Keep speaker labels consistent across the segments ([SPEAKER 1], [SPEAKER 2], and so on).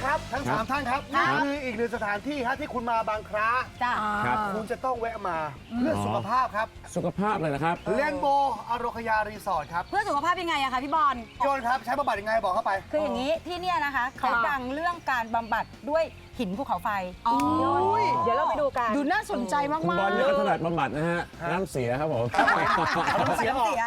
[SPEAKER 1] นะครับ ทั้ง
[SPEAKER 2] ครับ
[SPEAKER 1] สามท่านครับ
[SPEAKER 3] ครั
[SPEAKER 1] นี่
[SPEAKER 3] บ
[SPEAKER 1] คืออีกหนึ่งสถานที่ฮะที่คุณมาบางครา
[SPEAKER 3] จ้า
[SPEAKER 2] ครับ
[SPEAKER 1] คุณจะต้องแวะมาเพื่อสุขภาพครับ
[SPEAKER 2] สุขภาพเลยนะครับ
[SPEAKER 1] เลนโบอโรคยารีสอร์ทครับ
[SPEAKER 3] เพื่อสุขภาพยังไงอะคะพี่บอล
[SPEAKER 1] โจนครับใช้บำบัดยังไงบอกเข้าไป
[SPEAKER 3] คืออย่างนี้ที่เนี่ยนะคะเขาดังเรื่องการบำบัดด้วยหินภูเขาไฟ
[SPEAKER 4] อ๋อ
[SPEAKER 3] เดี๋ยวเราไปดูกัน
[SPEAKER 4] ดูน่าสนใจมาก
[SPEAKER 2] คุณ
[SPEAKER 4] ๆ
[SPEAKER 2] บอลเนี่ยก็ถนัดบำบัดนะฮะ น้ำเสียครับผม
[SPEAKER 1] น้ำเสียออก
[SPEAKER 2] น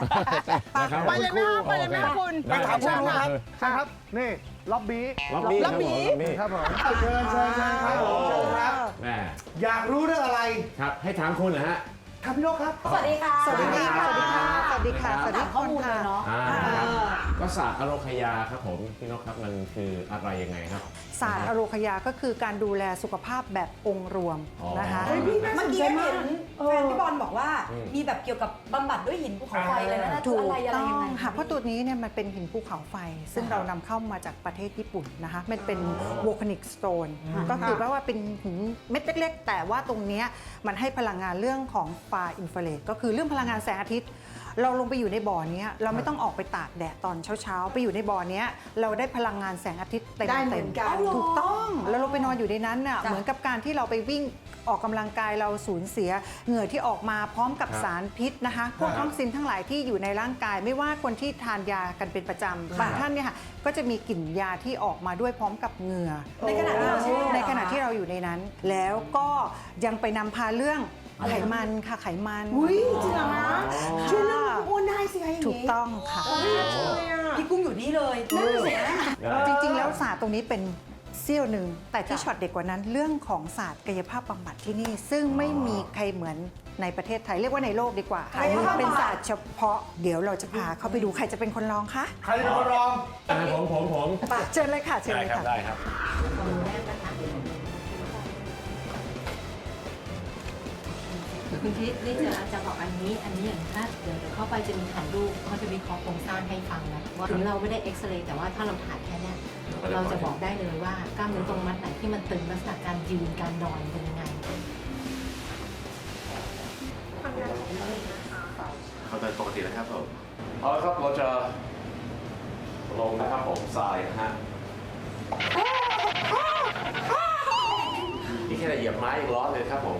[SPEAKER 2] ะครับ
[SPEAKER 4] ไปเลยไหมคะไปเลยไหมคะคุณ
[SPEAKER 1] ไปถามผู้รู้ครับ
[SPEAKER 2] ได้
[SPEAKER 1] ใช่ครับ นี่ล็อบบี้
[SPEAKER 2] ล็อบบี้
[SPEAKER 4] ล็อบบี้
[SPEAKER 2] ครับผมล็อบบี้
[SPEAKER 1] ครับผมเชิญเชิญเชิญครับผมเชิญครับ
[SPEAKER 2] แม่
[SPEAKER 1] อยากรู้เรื่องอะไร
[SPEAKER 2] ครับให้ถามคุณนะฮะ
[SPEAKER 1] ครับพี่นกครับ
[SPEAKER 3] สวัสดีค่ะ
[SPEAKER 4] สวัสดีค่ะ
[SPEAKER 2] สวัสดีค่ะ
[SPEAKER 4] สวัสดีค่ะสวัสดี
[SPEAKER 3] ถามข้อมูลเลยเนาะ
[SPEAKER 2] อ่าครับ ก็ศาสตร์อโรคยาครับผมพี่นกครับมันคืออะไรยังไงครับ
[SPEAKER 4] ศาสตร์อโรคยาก็คือการดูแลสุขภาพแบบองค์รวม
[SPEAKER 2] อ๋อ
[SPEAKER 4] นะคะ
[SPEAKER 3] เมื่อกี้เห็นแฟนพี่บอลบอกว่า
[SPEAKER 2] อืม
[SPEAKER 3] มีแบบเกี่ยวกับบำบัดด้วยหินภูเขาไฟเลยนะ
[SPEAKER 4] ถูก
[SPEAKER 3] อะไรอะไร
[SPEAKER 4] ต้อ
[SPEAKER 3] ยัง
[SPEAKER 4] ง
[SPEAKER 3] ไง
[SPEAKER 4] ค่ะเพราะตัวนี้เนี่ยมันเป็นหินภูเขาไฟ ซึ่งเรานำเข้ามาจากประเทศญี่ปุ่นนะคะ มันเป็น volcanic stone ก็คือแปลว่าเป็นหินเม็ดเล็ก ๆ แต่ว่าตรงเนี้ยมันให้พลังงานเรื่องของ far infrared ก็คือเรื่องพลังงานแสงอาทิตย์ เราลงไปอยู่ในบ่อเนี้ยเราไม่ต้องออกไปตากแดดตอนเช้าๆ ไปอยู่ในบ่อเนี้ยเราได้พลังงานแสงอาทิตย์เต็ม
[SPEAKER 3] ได้
[SPEAKER 4] ๆ
[SPEAKER 3] เหมือนกัน
[SPEAKER 4] ถูกต้องแล้วเราไปนอนอยู่ในนั้นน่ะ
[SPEAKER 3] จ้ะ
[SPEAKER 4] เหมือนกับการที่เราไปวิ่งออกกำลังกายเราสูญเสีย เหงื่อที่ออกมาพร้อมกับ
[SPEAKER 2] ครับ
[SPEAKER 4] สารพิษนะคะพวก
[SPEAKER 2] ครับ
[SPEAKER 4] ท็อกซินทั้งหลายที่อยู่ในร่างกาย ไม่ว่าคนที่ทานยากันเป็นประจำบางท่านเนี่ยค่ะก็จะมีกลิ่นยาที่ออกมาด้วยพร้อมกับเหงื่อ
[SPEAKER 3] ในขณะที่เราแช่
[SPEAKER 4] ในขณะที่เราอยู่ในนั้น แล้วก็ยังไปนำพาเรื่อง ไขมันค่ะไขมัน
[SPEAKER 5] อุ้ยจริงเหรอคะ
[SPEAKER 4] ค่ะ
[SPEAKER 5] ช่วยเรื่องอ้วนได้สิคะอย่าง
[SPEAKER 4] ถูก
[SPEAKER 5] นี้
[SPEAKER 4] ต้องค่ะ
[SPEAKER 3] พี่กุ้งอยู่นี่เลยนั่นสินะ
[SPEAKER 4] จริงๆ แล้วศาสตร์ตรงนี้เป็นเสี้ยวหนึ่ง แต่ที่ช็อตเด็กกว่านั้นเรื่องของศาสตร์กายภาพบำบัดที่นี่ ซึ่งไม่มีใครเหมือนในประเทศไทย เรียกว่าในโลกดีกว่า
[SPEAKER 3] กายภาพบำบัด
[SPEAKER 4] เป็นศาสตร์เฉพาะเดี๋ยวเราจะพาเขาไปดูใครจะเป็นคนลองคะ
[SPEAKER 1] ใครจะเป็นคนรอง
[SPEAKER 2] อ่าผมผมผม
[SPEAKER 4] ไปเชิญเลยค่ะเชิญ
[SPEAKER 2] ได้
[SPEAKER 4] เลย
[SPEAKER 2] ครับ
[SPEAKER 4] ค่ะ
[SPEAKER 2] ได้ครับ
[SPEAKER 6] คุณคิดนี่จะจะบอกอันนี้ อันนี้อย่างถ้าเดี๋ยวเดี๋ยวเข้าไปจะมีถ่ายรูปเขาจะวิเคราะห์โครงสร้างให้ฟังนะว่าถึงเราไม่ได้เอ็กซเรย์แต่ว่าถ้าเราถ่ายแค่เนี้ยเราจะบอกได้เลยว่ากล้ามเนื้อตรงมัดไหนที่มันตึงลักษณะการยืนการนอนเป็นยังไง
[SPEAKER 7] เข้าใจปกติแล้วครับผม
[SPEAKER 2] เอาละครับเราจะลงนะครับผมทรายนะฮะนี่แค่เหยียบไม้ยังร้อนเลยครับผม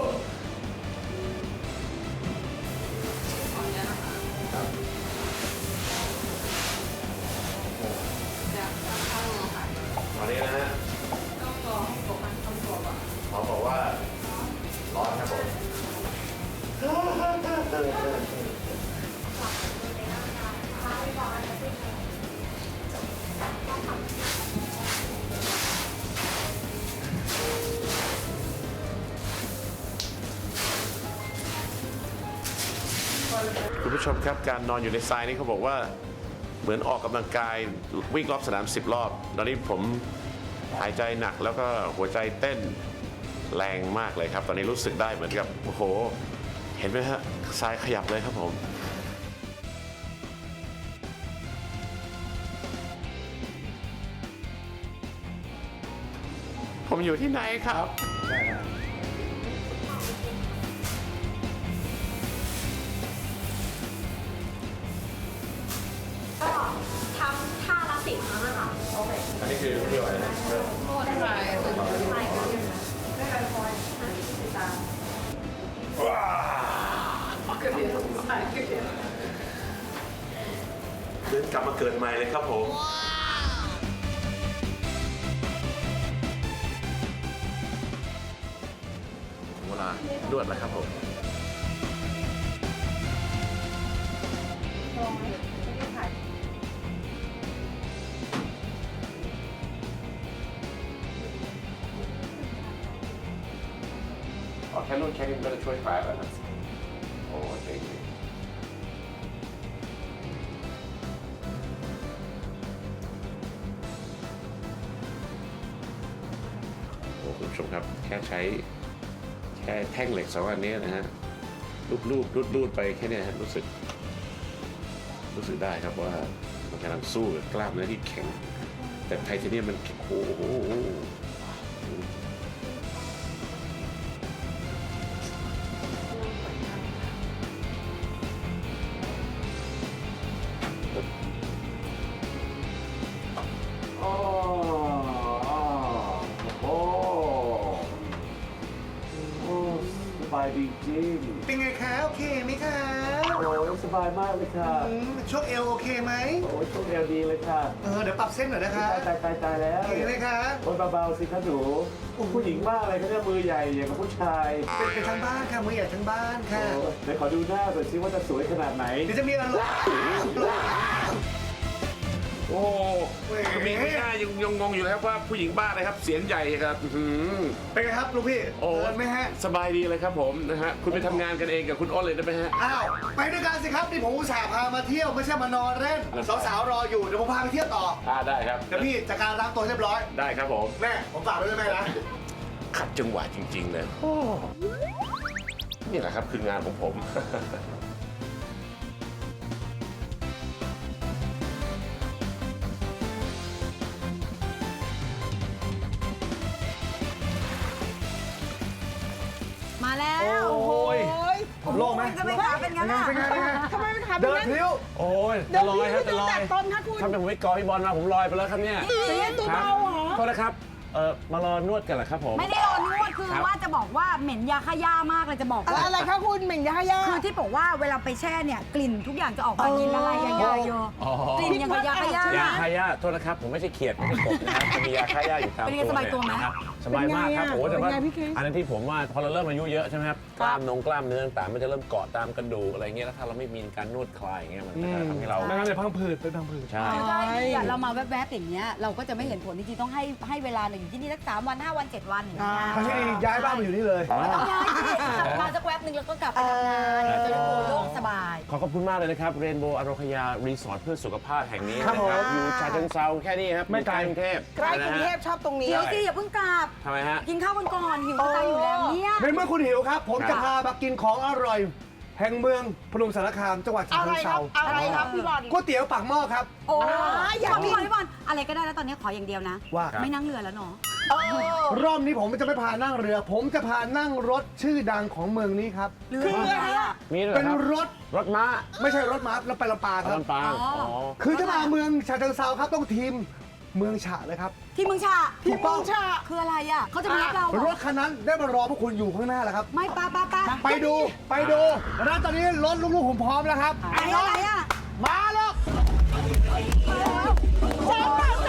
[SPEAKER 2] คุ
[SPEAKER 7] ณผู้ชมครับการนอนอยู่ในทรายนี่เขาบอกว่าเหมือนออกกำลังกายวิ่งรอบสนาม 10 รอบ ตอนนี้ผมหายใจหนักแล้วก็หัวใจเต้นแรงมากเลยครับ ตอนนี้รู้สึกได้เหมือนกับโอ้โห เห็นไหมฮะทรายขยับเลยครับผมผมอยู่ที่ไหนครับ
[SPEAKER 2] เดิ
[SPEAKER 7] นกลับมาเกิดใหม่เลยครับผม เวลานวดแล้วครับผม
[SPEAKER 2] อ๋อแค่รุ่นแค่นี้มันก็จะช่วยคลายแล้วนะ ผู้ชมครับ แค่ใช้แค่แท่งเหล็กสองอันนี้นะฮะรูปรูปรูดรูดไปแค่นี้ฮะรู้สึก รู้สึกได้ครับว่ามันกำลังสู้กับกล้ามเนื้อที่แข็ง แต่ไทเทเนียมมันโอ้โห
[SPEAKER 8] บายดีจริง
[SPEAKER 1] เป็นไงคะโอเคไหมคะ
[SPEAKER 8] โอ้ยสบายมากเลยค่ะ
[SPEAKER 1] อืมช่วงเอวโอเคไหม
[SPEAKER 8] โอ้ยโชคดีดีเลยค่ะ
[SPEAKER 1] เออเดี๋ยวปรับเส้นหน่อยนะคะ
[SPEAKER 8] ตายตายตายตายแล้ว
[SPEAKER 1] โอเคไหมคะ
[SPEAKER 8] โอ้ยเบาๆสิคะหนูผู้หญิงบ้าอะไรเขาเนี่ยมือใหญ่อย่างกับผู้ชาย
[SPEAKER 1] เป็นเป็นทั้งบ้านค่ะมือใหญ่ทั้งบ้าน
[SPEAKER 8] โอ้
[SPEAKER 1] ค่ะ
[SPEAKER 8] ยเดี๋ยวขอดูหน้าหน่อยสิว่าจะสวยขนาดไหน
[SPEAKER 1] เดี๋ยวจะมีอะไร
[SPEAKER 7] โอ้ก็มีไม่ได้ยังยังงงอยู่เลยครับว่าผู้หญิงบ้าเลยครับ เสียงใหญ่ครับอื้อหือ
[SPEAKER 1] เป็นไงครับลูกพี่
[SPEAKER 7] โอ้
[SPEAKER 1] เดินไหมฮะ
[SPEAKER 7] สบายดีเลยครับผมนะฮะคุณไปทำงานกันเองกับคุณอ้นเลยได้ไหมฮะ
[SPEAKER 1] อ้าว ไปด้วยกันสิครับนี่ผมอุตส่าห์พามาเที่ยวไม่ใช่มานอนเล่นสาวๆรออยู่เดี๋ยวผมพาไปเที่ยวต่อ
[SPEAKER 7] อ่าได้ครับ
[SPEAKER 1] เดี๋ยวพี่จัดการล้างตัวเรียบร้อย
[SPEAKER 7] ได้ครับผม
[SPEAKER 1] แม่ผมฝากไว้ด้วยแม่นะ
[SPEAKER 7] ขัดจังหวะจริงๆเลยโอ้นี่แหละครับคืองานของผม
[SPEAKER 1] มโล่งไหม
[SPEAKER 3] จะไปขาเป็นไงล่ะ
[SPEAKER 1] เป็นไงเป็นไง
[SPEAKER 5] ทำไมมันขา
[SPEAKER 1] เดินพลิ้ว
[SPEAKER 2] โอ้ย
[SPEAKER 5] เดิ
[SPEAKER 2] จะ
[SPEAKER 5] น
[SPEAKER 2] ลอย
[SPEAKER 5] พี่
[SPEAKER 2] ครับ
[SPEAKER 5] ไม่
[SPEAKER 2] จะ
[SPEAKER 5] ดู
[SPEAKER 2] ลอย
[SPEAKER 5] แต่ต้นคะคุณ
[SPEAKER 2] ถ้าเป็นผมไม่กอพี่บอลมาผมลอยไปแล้วครับเนี่ย
[SPEAKER 5] เสียตัวเบาเหรอ
[SPEAKER 2] โทษนะครับเออมารอนวดกันเหรอครับผม
[SPEAKER 3] ไม่ได้รอนวด คือ
[SPEAKER 2] ครับ
[SPEAKER 3] ว่าจะบอกว่าเหม็นยาฆ่าหญ้ามากเลยจะบอกว่า
[SPEAKER 5] อะไรคะคุณเหม่งยาย่า
[SPEAKER 3] คือที่บอกว่าเวลาไปแช่เนี่ยกลิ่นทุกอย่างจะออกมากินอะไรยาๆเยอะ
[SPEAKER 2] อ๋อ ก
[SPEAKER 3] ลิ่นยังกับยาฆ่าหญ้า ยา
[SPEAKER 2] ฆ่าหญ้าโทษนะครับ ผมไม่ใช่เขียดไม่ใช่กบนะครับจะมียาฆ่าหญ้าอยู่ตาม
[SPEAKER 3] เป็นไง
[SPEAKER 2] ตัว
[SPEAKER 3] สบายตัวไหม
[SPEAKER 2] นะครับสบายมากครับโอ้แต่ว่า
[SPEAKER 5] เป็นไงพี่เคส
[SPEAKER 2] อันนั้นที่ผมว่าพอเราเริ่มอายุเยอะใช่ไหมครับกล้ามนงกล้ามเนื้อต่างๆมันจะเริ่มเกาะตามกระดูกอะไรเงี้ยแล้วถ้าเราไม่มีการนวดคลายอย่างเงี้ยมันก็จะทำให้เรา
[SPEAKER 1] ไม่งั้นเลยพังผืดเป็นพังผืด
[SPEAKER 2] ใช่
[SPEAKER 3] ใช่ดีอะเรามาแวบๆอย่างเงี้ยเราก็จะไม่เห็นผลจริงๆต้องให้ให้เวลาหนึ่งอยู่ที่นี่สักสามวันห้าวันเจ็ดวันอย่างเงี้ย
[SPEAKER 1] ทางที่ดีย้ายบ้านมาอยู่นี่เลย
[SPEAKER 3] ไม่ต้องย้ายสิกลับมาสักแวบหนึ่งแล้วก็กลับไปทำงานจะได้โล่งสบาย
[SPEAKER 2] ขอขอบคุณมากเลยนะครับเรนโบว์อโรคยารีสอร์ทเพื่อสุขภาพแห่งนี้
[SPEAKER 1] ครับ
[SPEAKER 2] นะ
[SPEAKER 1] ผม
[SPEAKER 2] อยู่ชาเชิงเซาแค่นี้ครับ
[SPEAKER 1] ไม่ไกล
[SPEAKER 2] อยู่รุงเทพ
[SPEAKER 5] ใกล้กรุงเทพชอบตรงนี้
[SPEAKER 3] เดี๋ยวสิอย่าเพิ่งกลับ
[SPEAKER 2] ทำไมฮะ
[SPEAKER 3] กินข้าวกันก่อนหิวจะตายอยู่แล้วเนี่ย
[SPEAKER 1] ในเมื่อคุณหิวครับ ผมจะพามากินของอร่อย แห่งเมืองพนมสารคามจังหวัดฉะ
[SPEAKER 5] อะไร
[SPEAKER 1] เชิง
[SPEAKER 5] ครั
[SPEAKER 1] เทรา
[SPEAKER 5] บอะไรครับพี่บอล
[SPEAKER 1] ก๋วยเตี๋ยวปากหม้อครับ
[SPEAKER 3] โอ้
[SPEAKER 5] ยอยากกกิ
[SPEAKER 3] อายกิน
[SPEAKER 5] น
[SPEAKER 3] พี่บอลอะไรก็ได้แล้วตอนนี้ขออย่างเดียวนะ
[SPEAKER 1] ว่า
[SPEAKER 3] ไม่นั่งเรือแล้วเนาะ
[SPEAKER 5] เออ
[SPEAKER 1] รอบนี้ผมจะไม่พานั่งเรือ ผมจะพานั่งรถชื่อดังของเมืองนี้ครับ
[SPEAKER 3] เรืออะไรอะ
[SPEAKER 2] มีด้วย
[SPEAKER 1] เป็น
[SPEAKER 2] ครับ
[SPEAKER 1] รถ
[SPEAKER 2] รถม้า
[SPEAKER 1] ไม่ใช่รถม้าเราไปลำปางครับ
[SPEAKER 2] ลำปาง
[SPEAKER 3] อ๋ออ๋
[SPEAKER 2] อ๋ อ
[SPEAKER 1] คือถ้ามาเมืองฉะเชิงเซาครับต้องทีมเมืองฉะเลยครับ
[SPEAKER 3] ที่เมืองชา
[SPEAKER 1] ถูกต้อง
[SPEAKER 3] ชาคืออะไรอะเขาจะมารับเราเห
[SPEAKER 1] ร
[SPEAKER 3] รอ
[SPEAKER 1] ถคันนั้นได้มารอพวกคุณอยู่ข้างหน้าแล้วครับ
[SPEAKER 3] ไม่ป้าป้าป้า
[SPEAKER 1] ไปดูไปดูแล้วตอนนี้รถลูกๆผมพร้อมแล้วครับ
[SPEAKER 3] อะไรอะไรอะ
[SPEAKER 1] มาแล้วโย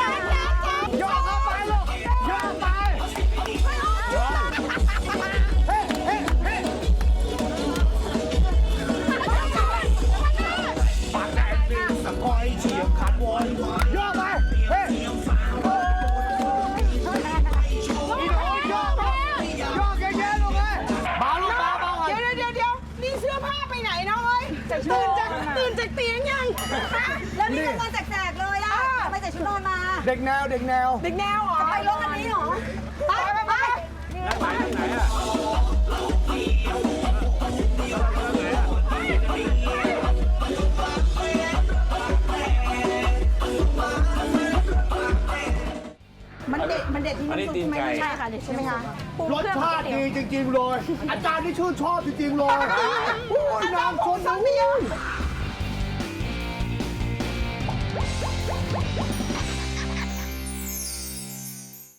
[SPEAKER 1] ยบขาดวอยโยกไปเฮ้อีโดโยกไปโยกเยอะๆลูกเอ้ยเบาลูกเบาเบาหน่อย
[SPEAKER 5] เดี๋ยวเดี๋ยวเดี๋ยวนี่เสื้อผ้าไปไหนน้องเอ้ยตื่นจากตื่นจากเตียงยังฮะ
[SPEAKER 3] แล้วนี่มันมาแสกๆเลยอะทำไมใส่ชุดนอนมา
[SPEAKER 1] เด็กแนวเด็กแนว
[SPEAKER 5] เด็กแนวเหรอ
[SPEAKER 3] จะไปรถคันนี้เหรอไปไปไป
[SPEAKER 5] เด็ดมันเด็ดที่
[SPEAKER 2] อันนี้
[SPEAKER 5] น้ำซุป
[SPEAKER 2] ตีน
[SPEAKER 5] ใช่ไหม
[SPEAKER 2] ไก่
[SPEAKER 5] ใช่ค่ะเด็ดใช่ไหมคะปรุง
[SPEAKER 1] รส
[SPEAKER 5] เคอง
[SPEAKER 1] ชาติดีจริงๆเลย อาจารย์นี่ชื่นชอบจริงๆเลยโอ้ยนางคนนี้